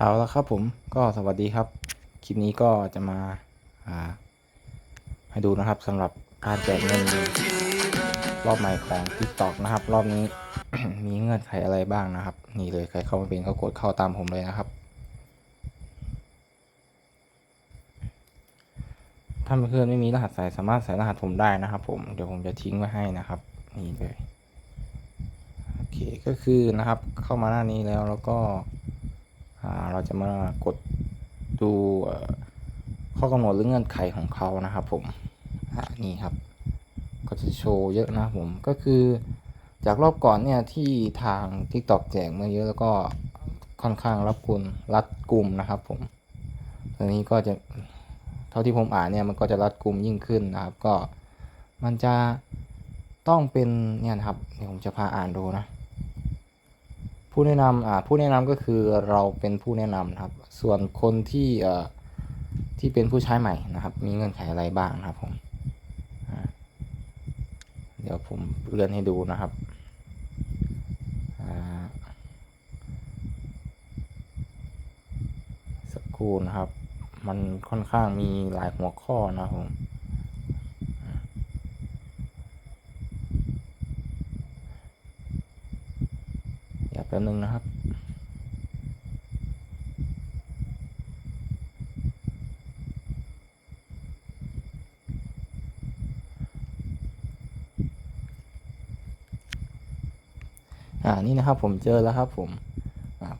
เอาละครับผมก็สวัสดีครับ คลิปนี้ก็จะมาาให้ดูนะครับสำหรับการแจกเงินรอบใหม่ของ TikTok นะครับ รอบนี้ มีเงื่อนไขอะไรบ้างนะครับ นี่เลยใครเข้ามาเป็นก็กดเข้าตามผมเลยนะครับถ้าเพื่อนไม่มีรหัสใส่สามารถใส่รหัสผมได้นะครับ ผมเดี๋ยวผมจะทิ้งไว้ให้นะครับนี่เลยโอเคก็คือนะครับเข้ามาหน้านี้แล้วแล้วก็ เราจะมากดดูข้อกำหนดหรือเงื่อนไขของเขานะครับผมนี่ครับ ก็จะโชว์เยอะนะผมก็คือจากรอบก่อนเนี่ยที่ทาง TikTok แจกมาเยอะแล้วก็ค่อนข้างรับกุลรัดกลุ่มนะครับผมตอนนี้ก็จะเท่าที่ผมอ่านเนี่ยมันก็จะรัดกลุ่มยิ่งขึ้นนะครับ ก็มันจะต้องเป็นเนี่ยนะครับเดี๋ยวผมจะพาอ่านดูนะ ผู้แนะนำอ่าผู้แนะนำก็คือเราเป็นผู้แนะนำนะครับ ส่วนคนที่เอ่อที่เป็นผู้ใช้ใหม่นะครับ มีเงื่อนไขอะไรบ้างนะครับผมเดี๋ยวผมเลื่อนให้ดูนะครับอ่าสักครู่นะครับ มันค่อนข้างมีหลายหัวข้อนะครับผมอ่าเดี๋ยวแป๊บนึงนะครับอ่านี่นะครับผมเจอแล้วครับผม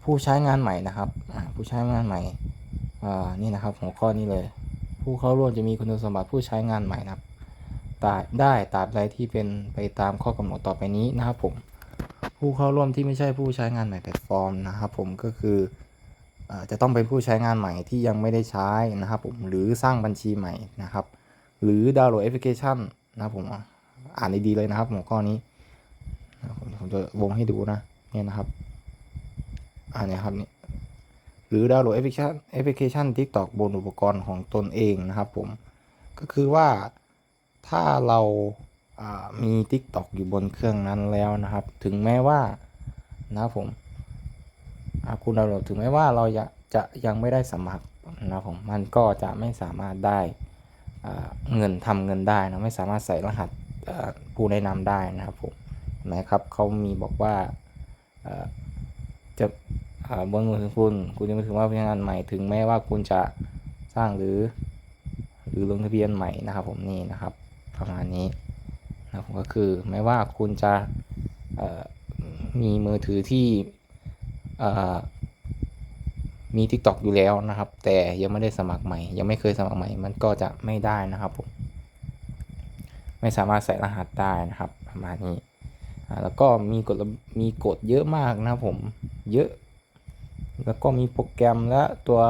ผู้ใช้งานใหม่นะครับผู้ใช้งานใหม่อ่านี่นะครับหัวข้อนี้เลย ผู้เข้าร่วมจะมีคุณสมบัติผู้ใช้งานใหม่นะครับได้ตราบใดที่เป็นไปตามข้อกำหนดต่อไปนี้นะครับผม ผู้เข้าร่วมที่ไม่ใช่ผู้ใช้งานใหม่แพลตฟอร์มนะครับผมก็คือจะต้องเป็นผู้ใช้งานใหม่ที่ยังไม่ได้ใช้นะครับผมหรือสร้างบัญชีใหม่นะครับ หรือดาวน์โหลดแอปพลิเคชันนะครับผมอ่านดีๆเลยนะครับหัวข้อนี้ผมผมจะวงให้ดูนะเนี่ยนะครับอ่าเนี่ยครับนี่หรือดาวน์โหลดแอปพลิเคชันแอปพลิเคชัน TikTok บนอุปกรณ์ของตนเองนะครับผมก็คือว่าถ้าเรา มี TikTok อยู่บนเครื่องนั้นแล้วนะครับ ถึงแม้ว่านะผมคุณดาวน์โหลดถึงแม้ว่าเราจะจะยังไม่ได้สมัครนะผมมันก็จะไม่สามารถได้เงินทำเงินได้นะไม่สามารถใส่รหัสผู้แนะนำได้นะครับผมเห็นไหมครับเขามีบอกว่าจะบนมือถือคุณคุณจะไม่ถึงว่าพนักงานใหม่ถึงแม้ว่าคุณจะสร้างหรือ หรือลงทะเบียนใหม่นะครับผมนี่นะครับ ประมาณนี้ นะผมก็คือแม้ว่าคุณจะมีมือถือที่มี TikTok อยู่แล้วนะครับ แต่ยังไม่ได้สมัครใหม่ ยังไม่เคยสมัครใหม่ มันก็จะไม่ได้นะครับผมไม่สามารถใส่รหัสได้นะครับประมาณนี้แล้วก็มีกฎมีกฎเยอะมากนะครับผมเยอะ แล้วก็มีโปรแกรมและตัว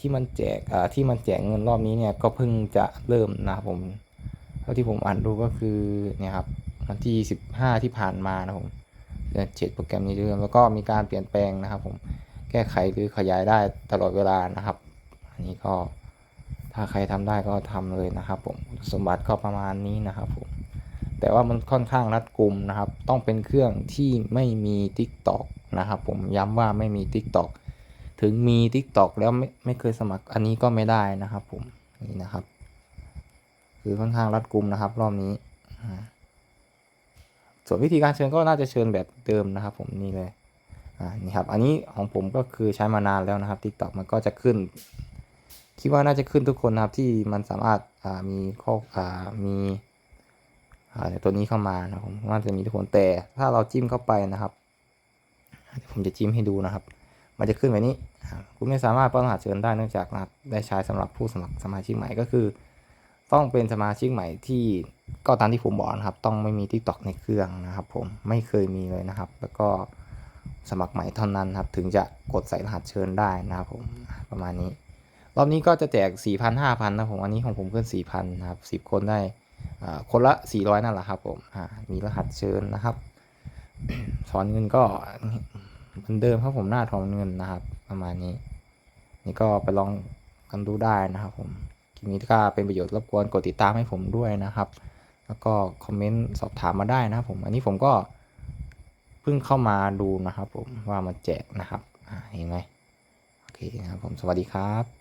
ที่มันแจกที่มันแจกเงินรอบนี้เนี่ยก็เพิ่งจะเริ่มนะครับผม ท่าที่ผมอ่านดูก็คือเนี่ยครับวันที่ 15 ที่ผ่านมานะผมเดือนเจ็ดโปรแกรมนี้เริ่มแล้วก็มีการเปลี่ยนแปลงนะครับ ผมแก้ไขหรือขยายได้ตลอดเวลานะครับ อันนี้ก็ถ้าใครทำได้ก็ทำเลยนะครับผมสมบัติก็ประมาณนี้นะครับผมแต่ว่ามันค่อนข้างรัดกุมนะครับ ต้องเป็นเครื่องที่ไม่มี TikTok นะครับผมย้ำว่าไม่มี TikTok ถึงมี TikTok แล้วไม่ไม่เคยสมัครอันนี้ก็ไม่ได้นะครับผมนี่นะครับ คือค่อนข้างรัดกุมนะครับ รอบนี้ ส่วนวิธีการเชิญก็น่าจะเชิญแบบเดิมนะครับ ผมนี่เลยอ่านี่ครับ อันนี้ของผมก็คือใช้มานานแล้วนะครับ TikTok มันก็จะขึ้น คิดว่าน่าจะขึ้นทุกคนนะครับ ที่มันสามารถอ่ามีข้ออ่ามีอ่าตัวนี้เข้ามานะครับผมว่าจะมีทุกคนแต่ ถ้าเราจิ้มเข้าไปนะครับเดี๋ยวผมจะจิ้มให้ดูนะครับ มันจะขึ้นแบบนี้ คุณไม่สามารถป้อนรหัสเชิญได้เนื่องจากรหัสได้ใช้สำหรับผู้สมัครสมาชิกใหม่ก็คือ ต้องเป็นสมาชิกใหม่ที่ก็ตามที่ผมบอกนะครับ ต้องไม่มี TikTok ในเครื่องนะครับ ผมไม่เคยมีเลยนะครับ แล้วก็สมัครใหม่เท่านั้นครับ ถึงจะกดใส่รหัสเชิญได้นะครับผมประมาณนี้ รอบนี้ก็จะแจก 4,000 5,000นะผมอันนี้ของผมขึ้น 4,000นะครับ10 คนได้คนละ 400 นั่นแหละครับผมมีรหัสเชิญนะครับถอนเงินก็เหมือนเดิมครับผมหน้าถอนเงินนะครับ ประมาณนี้ นี่ก็ไปลองกันดูได้นะครับผม คลิปนี้ถ้าเป็นประโยชน์รบกวนกดติดตามให้ผมด้วยนะครับ แล้วก็คอมเมนต์สอบถามมาได้นะครับผม อันนี้ผมก็เพิ่งเข้ามาดูนะครับผมว่ามันแจกนะครับเห็นไหมโอเคนะครับผมสวัสดีครับ